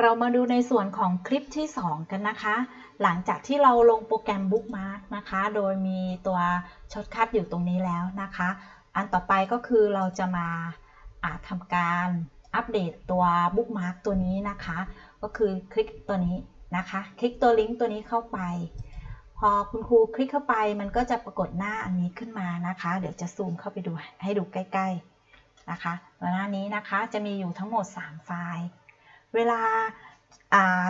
เรามาดูในส่วนของคลิปที่ 2 กันนะคะ หลังจากที่เราลงโปรแกรม Bookmark นะคะ โดยมีตัวช็อตคัทอยู่ตรงนี้แล้วนะคะ อันต่อไปก็คือเราจะมาอ่าทำการอัปเดตตัว Bookmark ตัวนี้นะคะ ก็คือคลิกตัวนี้นะคะ คลิกตัวลิงก์ตัวนี้เข้าไป พอคุณครูคลิกเข้าไปมันก็จะปรากฏหน้าอันนี้ขึ้นมานะคะ เดี๋ยวจะซูมเข้าไปดูให้ดูใกล้ ๆนะคะตัวหน้านี้นะคะจะมีอยู่ทั้งหมด 3 ไฟล์ เวลา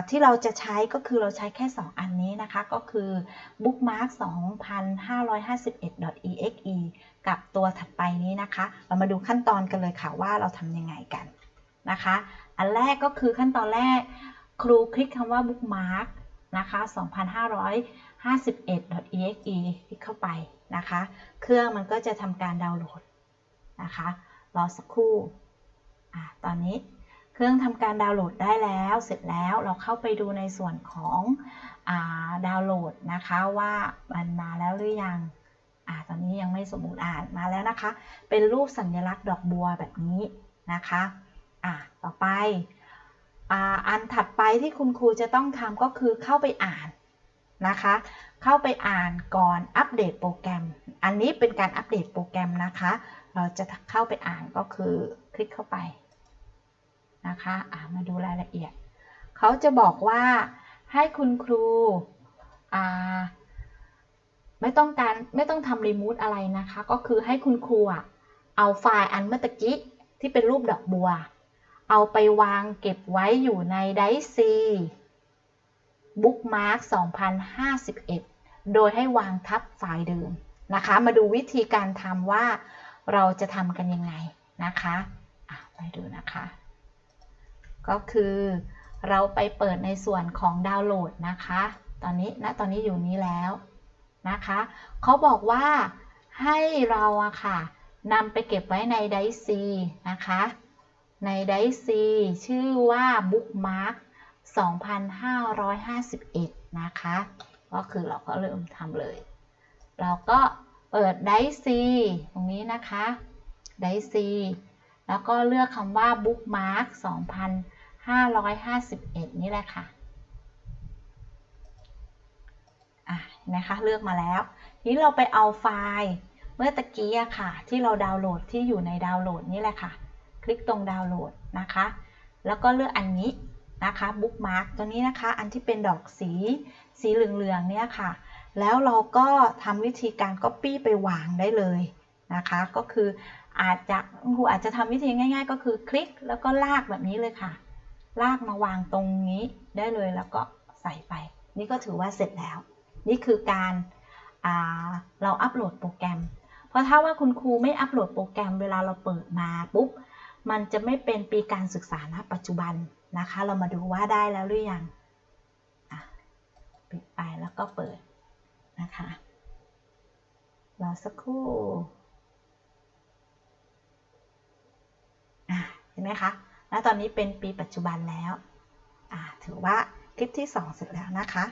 ที่เราจะใช้ก็คือเราใช้แค่ 2 อันนี้นะคะ ก็คือ bookmark 2551.exe กับตัวถัดไปนี้นะคะ เรามาดูขั้นตอนกันเลยค่ะว่าเราทำยังไงกันนะคะ อันแรกก็คือขั้นตอนแรกครูคลิกคำว่า bookmark นะคะ 2551.exe คลิกเข้าไปนะคะ เครื่องมันก็จะทำการดาวน์โหลดนะคะ รอสักครู่อตอนนี้ เครื่องทำการดาวน์โหลดได้แล้ว เสร็จแล้วเราเข้าไปดูในส่วนของอดาวน์โหลดนะคะว่ามันมาแล้วหรือยังอตอนนี้ยังไม่สมบูรณ์อ่านมาแล้วนะคะ เป็นรูปสัญลักษณ์ดอกบัวแบบนี้นะคะอ่าต่อไปออันถัดไปที่คุณครูจะต้องทำก็คือเข้าไปอ่านนะคะ เข้าไปอ่านก่อนอัปเดตโปรแกรม อันนี้เป็นการอัปเดตโปรแกรมนะคะ เราจะเข้าไปอ่านก็คือคลิกเข้าไป นะคะะมาดูรายละเอียด เขาจะบอกว่าให้คุณครูไม่ต้องการไม่ต้องทำรีมูทอะไรนะคะ ก็คือให้คุณครูเอาไฟล์อันเมื่อกี้ที่เป็นรูปดอกบัว เอาไปวางเก็บไว้อยู่ในไดซีบุ๊กมาร์ก2051 โดยให้วางทับไฟล์เดิมนะคะ มาดูวิธีการทำว่าเราจะทำกันยังไงนะคะะไปดูนะคะ ก็คือเราไปเปิดในส่วนของดาวน์โหลดนะคะ ตอนนี้ณนะตอนนี้อยู่นี้แล้วนะคะเขาบอกว่าให้เราอะค่ะนำไปเก็บไว้ในไดซีนะคะ ในไดซีชื่อว่า Bookmark 2551 นะคะ ก็คือเราก็เริ่มทำเลย เราก็เปิดไดซีตรงนี้นะคะไดซีแล้วก็เลือกคำว่า Bookmark 2051 551 นี่แหละค่ะอะนะคะเลือกมาแล้ว ทีนี้เราไปเอาไฟล์เมื่อตะกี้อะค่ะ ที่เราดาวน์โหลดที่อยู่ในดาวน์โหลดนี่แหละค่ะ คลิกตรงดาวน์โหลดนะคะ แล้วก็เลือกอันนี้นะคะบุ๊กมาร์กตัวนี้นะคะ อันที่เป็นดอกสีสีเหลืองๆเนี่ยค่ะ แล้วเราก็ทำวิธีการ Copy ไปวางได้เลยนะคะ ก็คืออาจจะครูอาจจะทำวิธีง่าย ๆ ก็คือคลิกแล้วก็ลากแบบนี้เลยค่ะ ลากมาวางตรงนี้ได้เลยแล้วก็ใส่ไป นี่ก็ถือว่าเสร็จแล้ว นี่คือการเราอัปโหลดโปรแกรม เพราะถ้าว่าคุณครูไม่อัปโหลดโปรแกรมเวลาเราเปิดมาปุ๊บ มันจะไม่เป็นปีการศึกษาณปัจจุบันนะคะ เรามาดูว่าได้แล้วหรือยังปิดไปแล้วก็เปิดนะคะรอสักครู่เห็นไหมคะ และตอนนี้เป็นปีปัจจุบันแล้ว ถือว่าคลิปที่ 2 เสร็จแล้วนะคะ